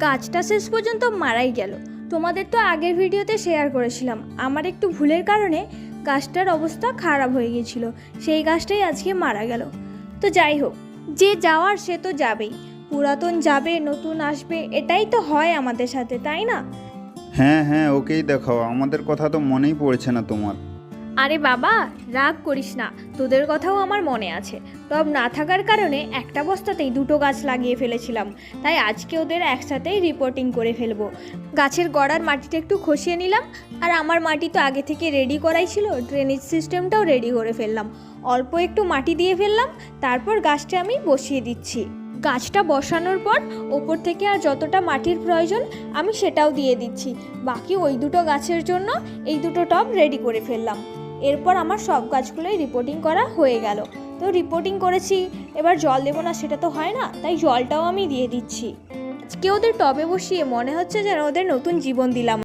গাছটা শেষ পর্যন্ত মারাই গেল। তোমাদের তো আগের ভিডিওতে শেয়ার করেছিলাম। আমার একটু ভুলের কারণে গাছটার অবস্থা খারাপ হয়ে গিয়েছিল। সেই গাছটাই আজকে মারা গেল। তো যাই হোক, যে যাওয়ার সে তো যাবেই। পুরাতন যাবে, নতুন আসবে, এটাই তো হয় আমাদের সাথে, তাই না? হ্যাঁ হ্যাঁ ওকেই দেখাও। আমাদের কথা তো মনেই পড়ছে না তোমার। আরে বাবা, রাগ করিস না, তোদের কথাও আমার মনে আছে। টব না থাকার কারণে একটা বস্তাতেই দুটো গাছ লাগিয়ে ফেলেছিলাম। তাই আজকে ওদের একসাথেই রিপোর্টিং করে ফেলব। গাছের গড়ার মাটিটা একটু খসিয়ে নিলাম, আর আমার মাটি তো আগে থেকে রেডি করাই ছিল ড্রেনেজ সিস্টেমটাও রেডি করে ফেললাম। অল্প একটু মাটি দিয়ে ফেললাম, তারপর গাছটা আমি বসিয়ে দিচ্ছি। গাছটা বসানোর পর ওপর থেকে আর যতটা মাটির প্রয়োজন, আমি সেটাও দিয়ে দিচ্ছি। বাকি ওই দুটো গাছের জন্য এই দুটো টব রেডি করে ফেললাম। এরপর আমার সব কাজগুলোই রিপোর্টিং করা হয়ে গেল। তো রিপোর্টিং করেছি, এবার জল দেবো না, সেটা তো হয় না, তাই জলটাও আমি দিয়ে দিচ্ছি। আজকে ওদের টবে বসিয়ে মনে হচ্ছে যেন ওদের নতুন জীবন দিলাম।